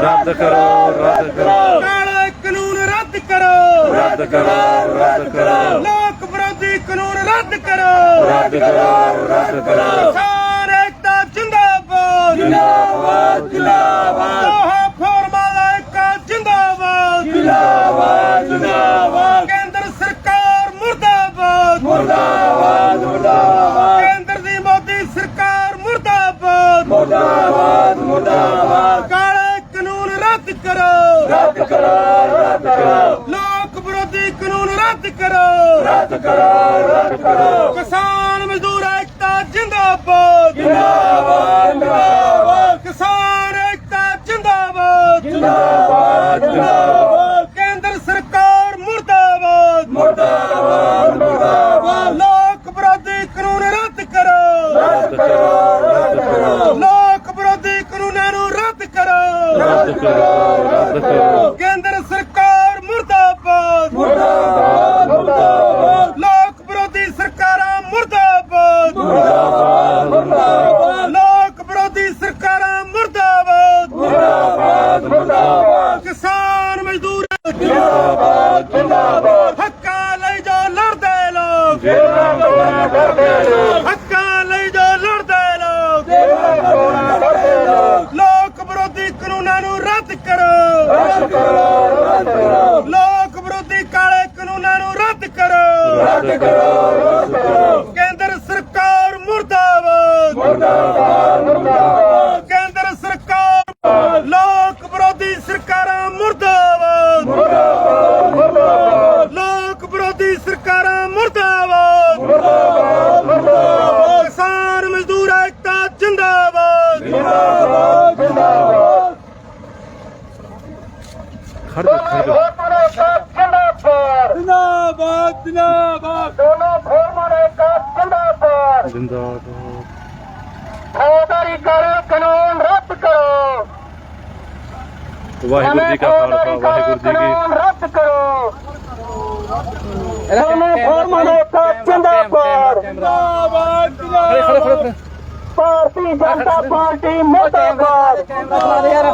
ਰੱਦ ਕਰੋ ਰੱਦ ਕਰੋ। ਕਾਲੇ ਕਾਨੂੰਨ ਰੱਦ ਕਰੋ। ਰੱਦ ਕਰੋ ਰੱਦ ਕਰੋ। ਲੋਕ ਵਿਰੋਧੀ ਕਾਨੂੰਨ ਰੱਦ ਕਰੋ। ਰੱਦ ਕਰੋ ਰੱਦ ਕਰੋ। ਕਿਸਾਨ ਏਕਤਾ ਜਿੰਦਾਬਾਦ। ਜਿੰਦਾਬਾਦ ਜਿੰਦਾਬਾਦ। ਦੋਹਾ ਫੋਰਮਾਂ ਏਕਤਾ ਜਿੰਦਾਬਾਦ। ਜਿੰਦਾਬਾਦ ਜਿੰਦਾਬਾਦ। ਕੇਂਦਰ ਸਰਕਾਰ ਮੁਰਦਾਬਾਦ। ਮੁਰਦਾਬਾਦ ਮੁਰਦਾਬਾਦ। ਕੇਂਦਰ ਦੀ ਮੋਦੀ ਸਰਕਾਰ ਮੁਰਦਾਬਾਦ। ਮੁਰਦਾਬਾਦ ਮੁਰਦਾਬਾਦ। ਰੱਦ ਕਰੋ। ਰੱਦ ਕਰੋ ਰੱਦ ਕਰੋ। ਲੋਕ ਵਿਰੋਧੀ ਕਾਨੂੰਨ ਰੱਦ ਕਰੋ। ਰੱਦ ਕਰੋ ਰੱਦ ਕਰੋ। ਕਿਸਾਨ ਮਜ਼ਦੂਰ ਏਕਤਾ ਜਿੰਦਾਬਾਦ। ਜਿੰਦਾਬਾਦ ਜਿੰਦਾਬਾਦ। ਕਿਸਾਨ ਏਕਤਾ ਜਿੰਦਾਬਾਦ। ਜਿੰਦਾਬਾਦ ਜਿੰਦਾਬਾਦ। ਕੇਂਦਰ ਸਰਕਾਰ ਮੁਰਦਾਬਾਦ। ਮੁਰਦਾਬਾਦ ਮੁਰਦਾਬਾਦ। ਲੋਕ ਵਿਰੋਧੀ ਕਾਨੂੰਨ ਰੱਦ ਕਰੋ। ਰੱਦ ਕਰੋ। ਰੱਦ ਕਰੋ ਰੱਦ ਕਰੋ। ਕੇਂਦਰ ਸਰਕਾਰ ਮੁਰਦਾਬਾਦ। ਮੁਰਦਾਬਾਦ ਮੁਰਦਾਬਾਦ। ਲੋਕ ਵਿਰੋਧੀ ਸਰਕਾਰਾਂ ਮੁਰਦਾਬਾਦ। ਮੁਰਦਾਬਾਦ ਮੁਰਦਾਬਾਦ। ਲੋਕ ਵਿਰੋਧੀ ਸਰਕਾਰਾਂ ਮੁਰਦਾਬਾਦ। ਮੁਰਦਾਬਾਦ ਮੁਰਦਾਬਾਦ। ਕਿਸਾਨ ਮਜ਼ਦੂਰ ਜਿੰਦਾਬਾਦ ਜਿੰਦਾਬਾਦ। ਹੱਕਾਂ ਲਈ ਜੋ ਲੜਦੇ ਲੋਕ। ਜਿੰਦਾਬਾਦ ਕਰਦੇ ਲੋਕ ਹੱਕਾਂ ਲਈ ਜੋ ਲੜਦੇ ਲੋਕ ਜਿੰਦਾਬਾਦ ਕਰਦੇ ਲੋਕ ਲੋਕ ਵਿਰੋਧੀ ਕਾਨੂੰਨਾਂ ਨੂੰ ਰੱਦ ਕਰੋ। ਰੱਦ ਕਰੋ ਰੱਦ ਕਰੋ। ਲੋਕ ਵਿਰੋਧੀ ਕਾਲੇ ਕਾਨੂੰਨਾਂ ਨੂੰ ਰੱਦ ਕਰੋ। ਰੱਦ ਕਰੋ ਰੱਦ ਕਰੋ। ਕੇਂਦਰ ਸਰਕਾਰ ਮੁਰਦਾਬਾਦ। ਮੁਰਦਾਬਾਦ ਮੁਰਦਾਬਾਦ ਕੇਂਦਰ ਸਰਕਾਰ ਲੋਕ ਵਿਰੋਧੀ ਸਰਕਾਰਾਂ ਮੁਰਦਾਬਾਦ ਮੁਰਦਾਬਾਦ ਮੁਰਦਾਬਾਦ ਲੋਕ ਵਿਰੋਧੀ ਸਰਕਾਰਾਂ ਮੁਰਦਾਬਾਦ ਮੁਰਦਾਬਾਦ ਮੁਰਦਾਬਾਦ ਕਿਸਾਨ ਮਜ਼ਦੂਰ ਏਕਤਾ ਜਿੰਦਾਬਾਦ ਜਿੰਦਾਬਾਦ ਜਿੰਦਾਬਾਦ ਖੜ ਜਾ ਖੜ ਜਾ ਜਿੰਦਾਬਾਦ ਜਿੰਦਾਬਾਦ ਦੋਨੋਂ ਫੋਰਮਾਂ ਦਾ ਜਿੰਦਾਬਾਦ ਜਿੰਦਾਬਾਦ ਫੌਜਦਾਰੀ ਕਾਲੇ ਕਾਨੂੰਨ ਰੱਦ ਕਰੋ ਵਾਹਿਗੁਰੂ ਜੀ ਕਾ ਖਾਲਸਾ ਵਾਹਿਗੁਰੂ ਜੀ ਕੀ ਕਾਨੂੰਨ ਰੱਦ ਕਰੋ ਦੋਨੋਂ ਫੋਰਮਾਂ ਦਾ ਜਿੰਦਾਬਾਦ ਜਿੰਦਾਬਾਦ ਖੜੇ ਖੜੇ ਖੜੇ ਭਾਰਤੀ ਜਨਤਾ ਪਾਰਟੀ ਮੁਰਦਾਬਾਦ ਕੇਂਦਰ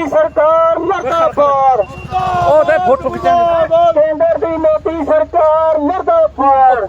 ਦੀ ਮੋਦੀ ਸਰਕਾਰ ਮੁਰਦਾਬਾਦ ਉਹ ਤੇ ਫੋਟੋ ਖਿਚਾਂਗੇ ਕੇਂਦਰ ਦੀ ਮੋਦੀ ਸਰਕਾਰ ਮੁਰਦਾਬਾਦ